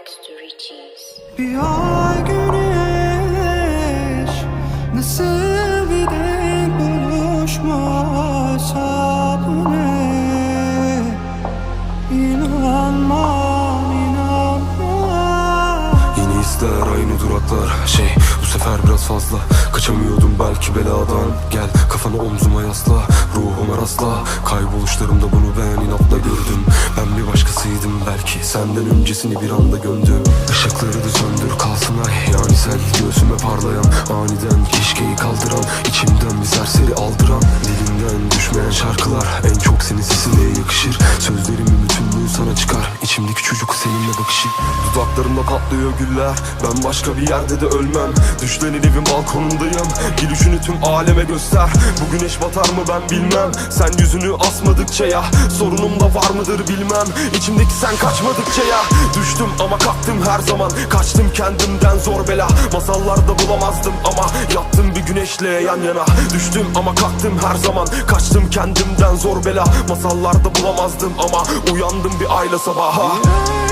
Rags to riches. Bir ay güneş Nasıl bir denk buluşmazsa bu ne? İnanmam inanmam. Yeni hisler aynı duraklar. Şey bu sefer biraz fazla. Kaçamıyordum belki beladan. Gel kafanı omzuma yasla. Ruhuma rastla. Kayboluşlarımda bunu ben inatla Senden öncesini bir anda gömdüm Işıkları da söndür kalsın ay Yani sen göğsüme parlayan Aniden keşkeyi kaldıran içimden bir serseri aldıran Dilimden düşmeyen şarkılar. En çok senin sesine yakışır? Sözlerimin bütünlüğü sana çıkar. İçimdeki çocuk seninle bakışı Dudaklarımda patlıyor güller. Ben başka bir yerde de ölmem. Düşlerin evin balkonundayım. Gülüşünü tüm aleme göster. Bu güneş batar mı ben bilmem. Sen yüzünü asmadıkça ya. Sorunum da var mıdır bilmem. İçimdeki sen kaçmadıkça ya. Düştüm ama kalktım her zaman. Kaçtım kendimden zor bela. Masallarda bulamazdım ama Yattım bir güneşle yan yana. Düştüm ama kalktım her zaman Kaçtım kendimden zor bela. Masallarda bulamazdım ama Uyandım bir ayla sabaha. Ay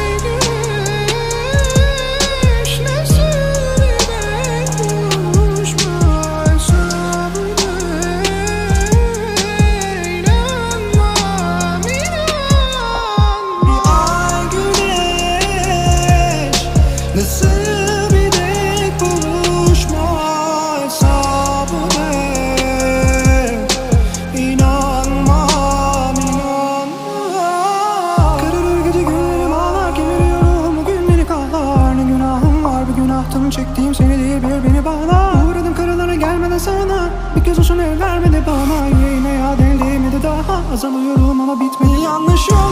günahtan çektiğim seni değil bir beni bağlar Uğradım karalara gelmeden sana. Bir kez olsun el vermedi bana Yüreğime ya değmedi daha. Azalıyorum ama bitmedi Yanlış serdim